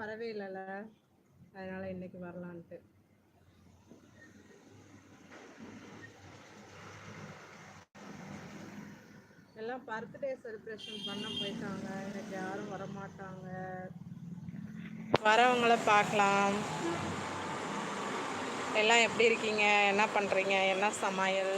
வரவே இல்லைல்ல. அதனால இன்னைக்கு வரலான்ட்டு. எல்லாம் பர்த்டே செலிப்ரேஷன் பண்ண போயிட்டாங்க. எனக்கு யாரும் வர மாட்டாங்க வரவங்கள பார்க்கலாம். எல்லாம் எப்படி இருக்கீங்க? என்ன பண்ணுறீங்க என்ன சமையல்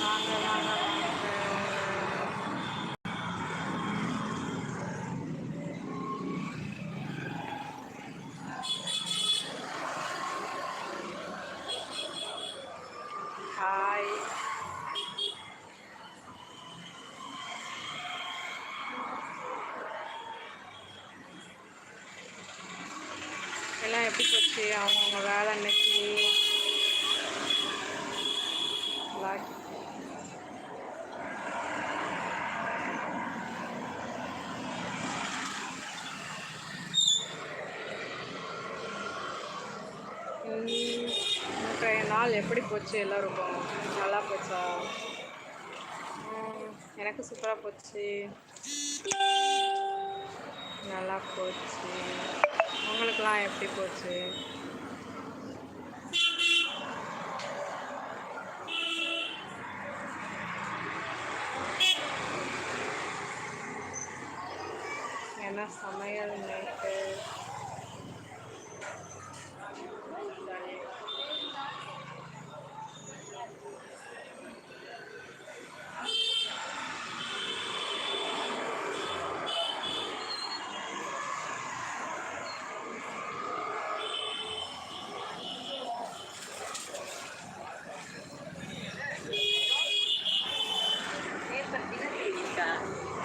வாங்க வாங்க வாங்க ஹாய் எல்லாம் அவங்கவுங்க வேலை அன்னைக்கு இன்றைய நாள் எப்படி போச்சு எல்லோருக்கும்? நல்லா போச்சா? எனக்கு சூப்பராக போச்சு. நல்லா போச்சு. உங்களுக்கெல்லாம் எப்படி போச்சு? என்ன சமையல் நைட்டு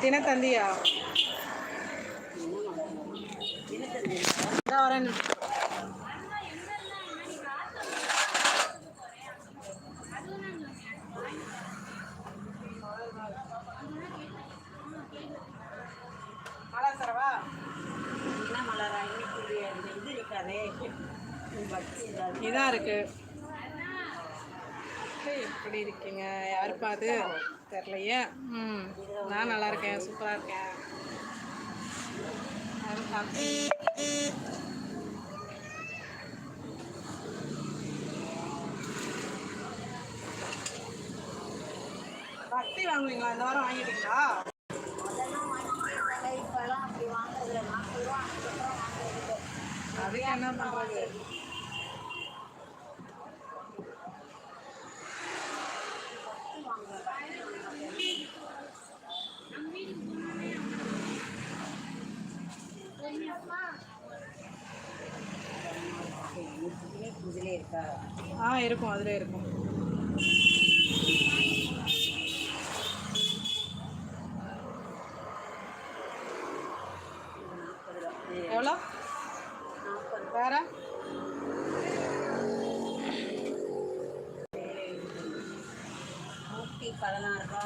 தினத்தந்தியா? வரேன். மழை தரவா என்ன மலரா? இன்னைக்கு இது இருக்காதே. இதான் இருக்கு. எப்படி இருக்கீங்க. யாருப்பா அது தெரிலையே ம். நான் நல்லா இருக்கேன். சூப்பராக இருக்கேன் பக்தி வாங்குவீங்களா? இந்த வாரம் வாங்கிட்டீங்களா? அதுக்கு என்ன பண்ணுறது ஆ இருக்கும் அதில் இருக்கும். எவ்வளோ? வேற? நூற்றி பதினாறு ரூபா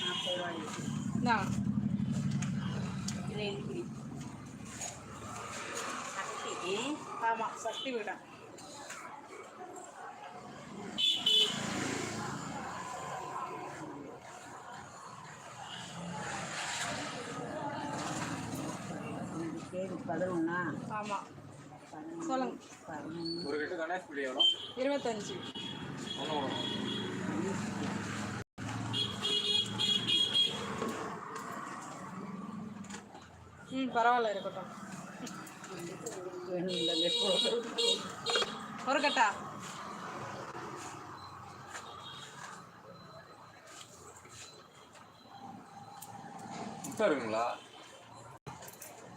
நாற்பது ரூபாய் இந்தா இதில் இருக்கு சக்தி ஆமாம் சக்தி வீடா. பேர் பதினொன்னா? ஆமாம் சொல்லுங்க. ஒரு கட்டு கணேஷ் பிடி எவ்வளோ? இருபத்தஞ்சி. ம் பரவாயில்ல இருக்கட்டும். ஒரு கட்டா இருக்குங்களா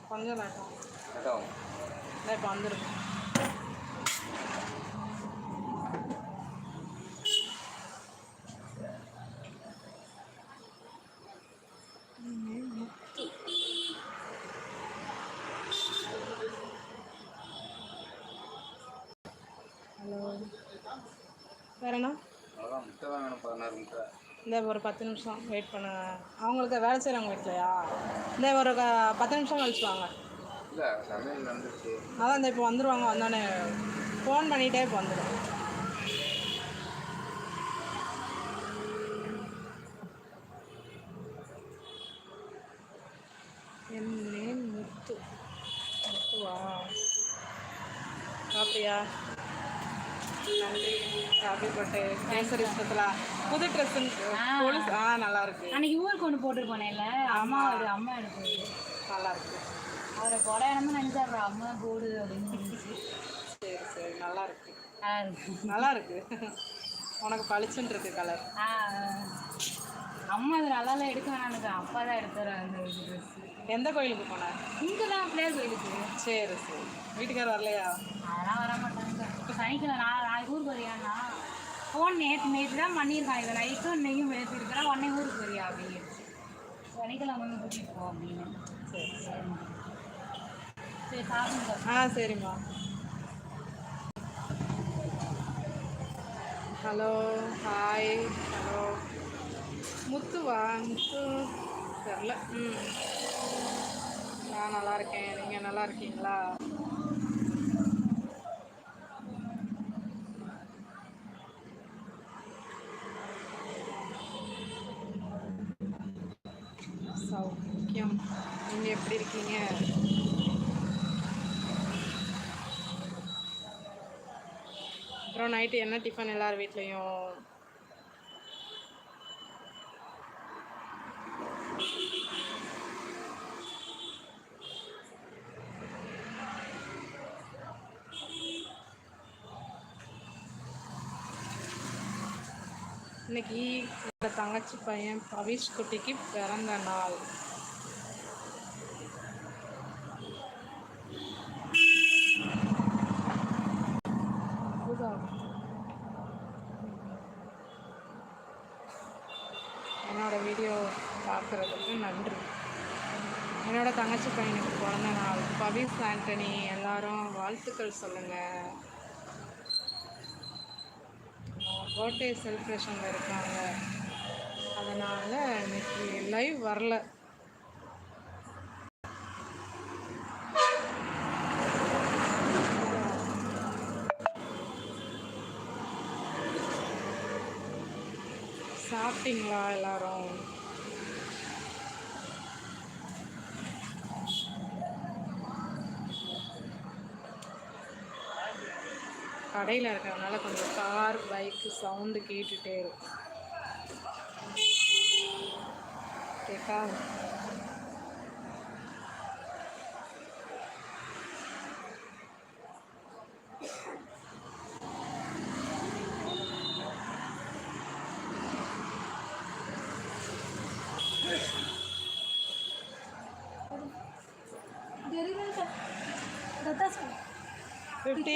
கொஞ்சம் வேண்டாம் இல்லை இப்போ வந்துடும் ஹலோ வேற என்ன அவ்வளோதான் முட்டை தான் வேணும் பதினாறு முட்டை இந்த ஒரு பத்து நிமிஷம் வெயிட் பண்ண. அவங்களுக்கு வேலை செய்கிறவங்க வீட்லையா? இந்த ஒரு பத்து நிமிஷம் கழிச்சு வாங்க. அதான் இந்த இப்போ வந்துடுவாங்க வந்தோடனே ஃபோன் பண்ணிகிட்டே இப்போ வந்துடும் என் நேம் முத்து. முத்துவா? சாப்பிட்டியா? நன்றி ஹாப்பி பர்த்டே கேசரி இஷ்டத்தில் புது ட்ரெஸ் ஆ. நல்லா இருக்கு அன்னைக்கு ஊருக்கு ஒன்று போட்டு போனேன்ல அம்மா ஒரு அம்மா எடுப்பு நல்லா இருக்கு அவரை கொடை இடமா நினைச்சாரு அம்மா போடு அப்படின்னு சரி சரி நல்லா இருக்கு நல்லா இருக்கு உனக்கு பளிச்சுன்னு இருக்கு கலர் அம்மா இது நல்லா எடுக்க வேணாம் எனக்கு அப்பா தான் எடுத்தாரு அந்த ட்ரெஸ் எந்த கோயிலுக்கு போன? இங்கே தான் பிள்ளையார் கோயிலுக்கு. சரி சரி. வீட்டுக்கார் வரலையா? அதெல்லாம் வர மாட்டாங்க. இப்போ சனிக்கிழமை நான் நாளைக்கு ஊருக்கு வரியாண்ணா ஃபோன் நேற்று நேற்று தான் பண்ணியிருக்கான். இதை நைட்டும் இன்னைக்கும் பேசியிருக்கிறேன் உடனே ஊருக்கு வரியா அப்படின்னு. சனிக்கிழமை வந்து கூட்டிகிட்டு போ அப்படின்னு. சரி சரி. சரி சாப்பிடுங்க. ஆ சரிம்மா. Hello hi. ஹலோ. முத்துவா முத்து. தெரில ம். நான் நல்லா இருக்கேன் நீங்கள் நல்லா இருக்கீங்களா சௌக்கியம். நீங்கள் எப்படி இருக்கீங்க? அப்புறம் நைட்டு என்ன டிஃபன் எல்லார் வீட்லேயும்? இன்னைக்கு என்னோட தங்கச்சி பையன் பவிஷ் குட்டிக்கு பிறந்த நாள். என்னோட வீடியோ பார்க்குறதுக்கு நன்றி. என்னோட தங்கச்சி பையனுக்கு பிறந்த நாள். பவிஸ் ஆண்டனி எல்லாரும் வாழ்த்துக்கள் சொல்லுங்கள் பர்த்டே செலிப்ரேஷனில் இருக்காங்க. அதனால் இன்னைக்கு லைவ் வரல. சாப்பிட்டீங்களா எல்லாரும்? கடையில் இருக்கிறதுனால கொஞ்சம் கார் பைக்கு சவுண்டு கேட்டுகிட்டே இருக்கும் கேட்கா ஃபிஃப்டி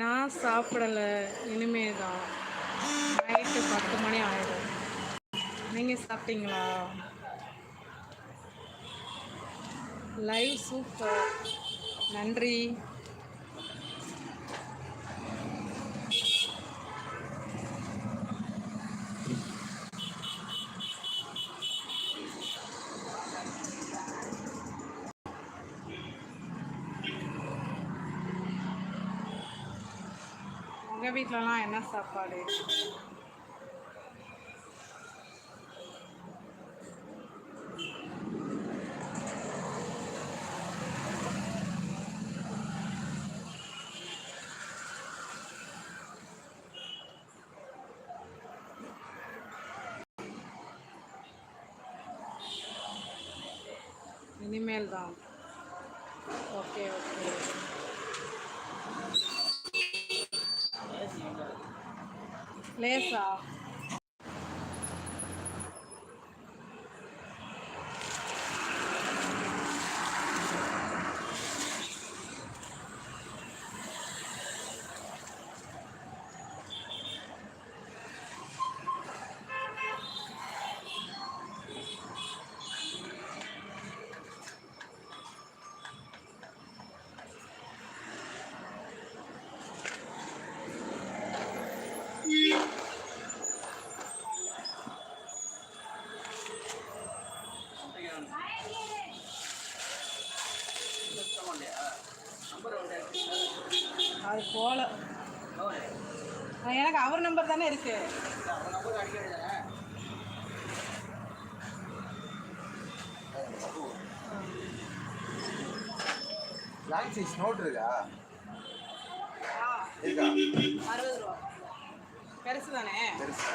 நான் சாப்பிடலை இனிமே தான் நைட்டு பத்து மணி ஆயிடும். நீங்கள் சாப்பிட்டீங்களா? லைவ் சூப்பர் நன்றி. உங்கள் வீட்டிலலாம் என்ன சாப்பாடு? இனிமேல் தான் ஓகே ஓகே. 累死了 அவர் நம்பர் தானே இருக்கு? லாங் சைஸ் நோட் இருக்கா? இருக்கா? அறுபது ரூபா. பெருசு தானே? பெருசா.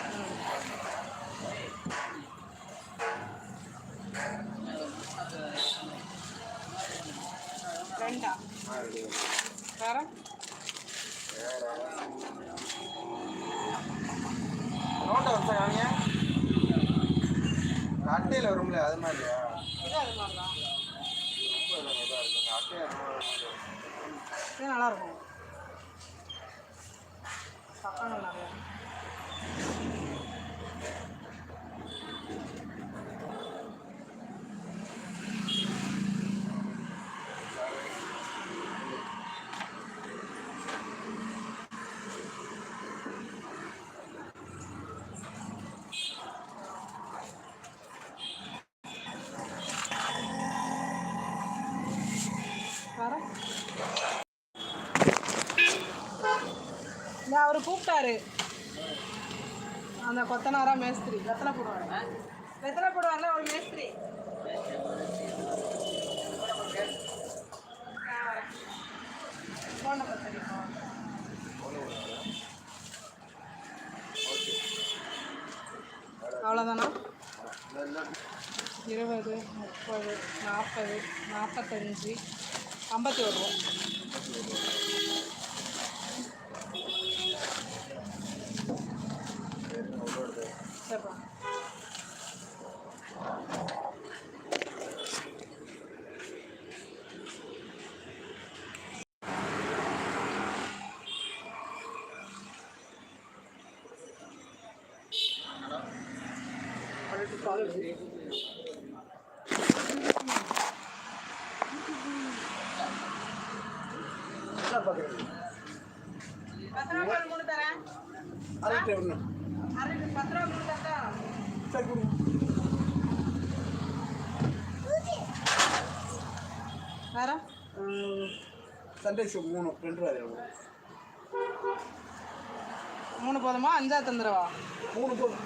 ரெண்டா? இருக்கு. வேற. நோட்டை வச்சா காமிங்க அட்டையில் வரும்ல அது மாதிரியா? இது நல்லா இருக்கும். பக்கம் வேற இந்த அவர் கூப்பிட்டாரு. அந்த கொத்தனாரா மேஸ்திரி. வெத்தலை போடுவாங்க வெத்தலை போடுவாங்கல்ல ஒரு மேஸ்திரி. ஃபோன் நம்பர் தெரியுமா அவ்வளோதானா இருபது முப்பது நாற்பது நாற்பத்தஞ்சு ஐம்பத்தி ஒரு ரூபா சரிப்பா என்ன பார்க்குறீங்க பத்து ரூபா மூணு தரேன் அரைட்டு ஒன்று அரை பத்து ரூபா மூணு தரட்டா சரி வேற சண்டே மூணு ரெண்டு ரூபா மூணு போதுமா? அஞ்சா தந்துடுவா? மூணு போதும்.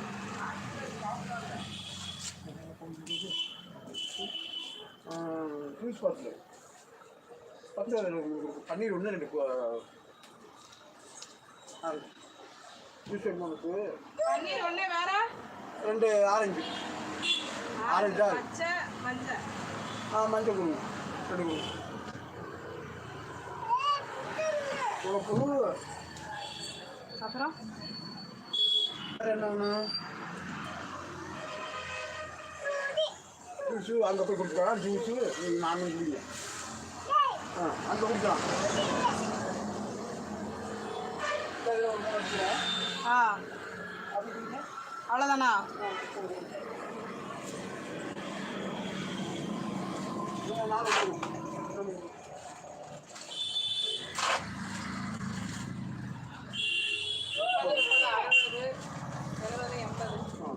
பாட்டில் பத்து ரூபா அதில் உங்களுக்கு பன்னீர் ஒன்று ஆ ஜூஸ் வேணுமா உங்களுக்கு பன்னீர் ஒன்று வேற? ரெண்டு ஆரஞ்சு. ஆரஞ்சா மஞ்சள். ஆ மஞ்சள் கொடுங்க ரெண்டு கொடுங்க உங்களுக்கு அப்புறம்? வேறு என்ன ஜூஸு அங்கே போய் கொடுத்துக்கலாம் ஜூஸு நானும் குடிங்க ஆ அங்கே குடிக்கலாம். ஆ. அவ்வளோதானா நாலு கொடுங்க. ரெண்டு கொடுங்க. அறுபது எழுபது எண்பது ஆ.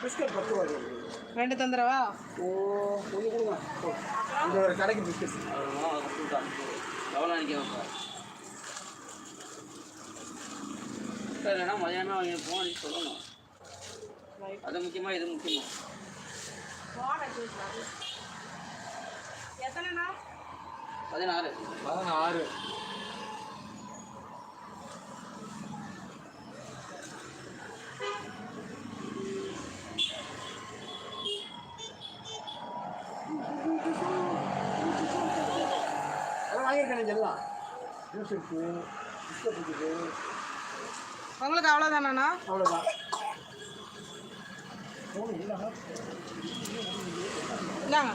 பிஸ்கட் பத்து ரூபா இருக்குது. ரெண்டு தந்துடவா? ஓ இங்க ஒரு கடைக்கு பிஸ்கட் எவ்வளோ நினைக்கிறேன் இல்லைன்னா மதியானம் அவங்க போன் சொல்லணும். அது முக்கியமா இது முக்கியமா? எத்தனைண்ணா பதினாறு. பதினாறு. ஜூஸ் இருக்கு பிஸ்கட் இருக்குது உங்களுக்கு அவ்வளோதானா அவ்வளோதான் இந்தாங்க.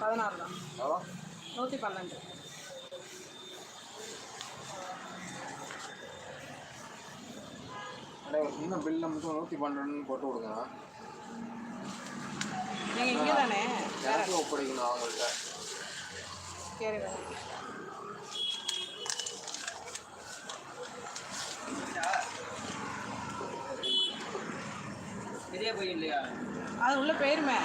பதினாறு தான் எவ்வளோ நூற்றி பன்னெண்டு. மட்டும் நூற்றி பன்னெண்டுன்னு போட்டு கொடுங்க. நீங்கள் இங்கே தானே? எனக்கு ஒப்படைக்கணும் அவங்கள்ட்ட? சரிங்க இதே போய் இல்லையா? அது உள்ள போயிருமே.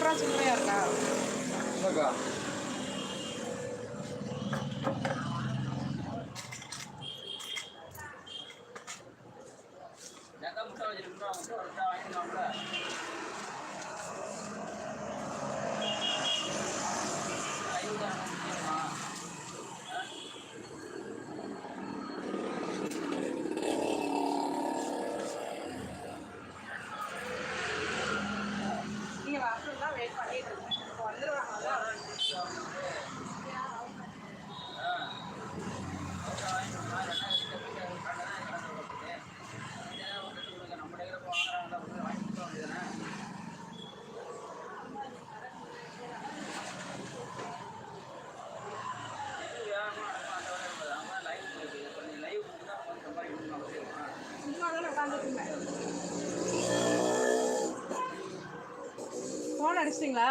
பன்னெண்டு ரூபா சில்லறையா இருக்கா இல்லைக்கா எங்கே முட்டை வச்சிருக்கோம் முட்டை வச்சா வாங்கிக்கலாம்ல நீங்கள் நடிச்சிட்டீங்களா?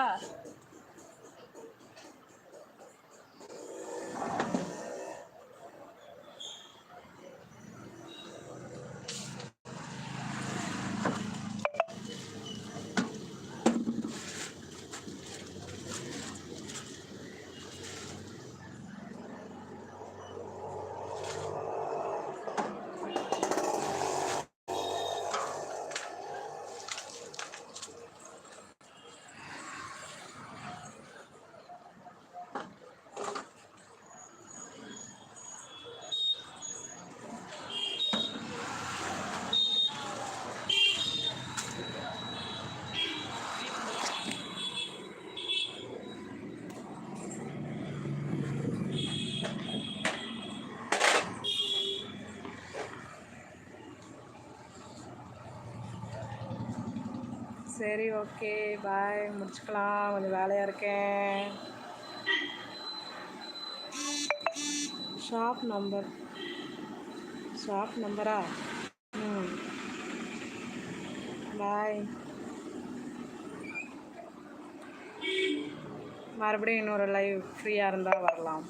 சரி ஓகே பாய் முடிச்சுக்கலாம். கொஞ்சம் வேலையாக இருக்கேன். ஷாப் நம்பர் ஷாப் நம்பரா ம். பாய் மறுபடியும் இன்னொரு லைவ் ஃப்ரீயாக இருந்தால் வரலாம்.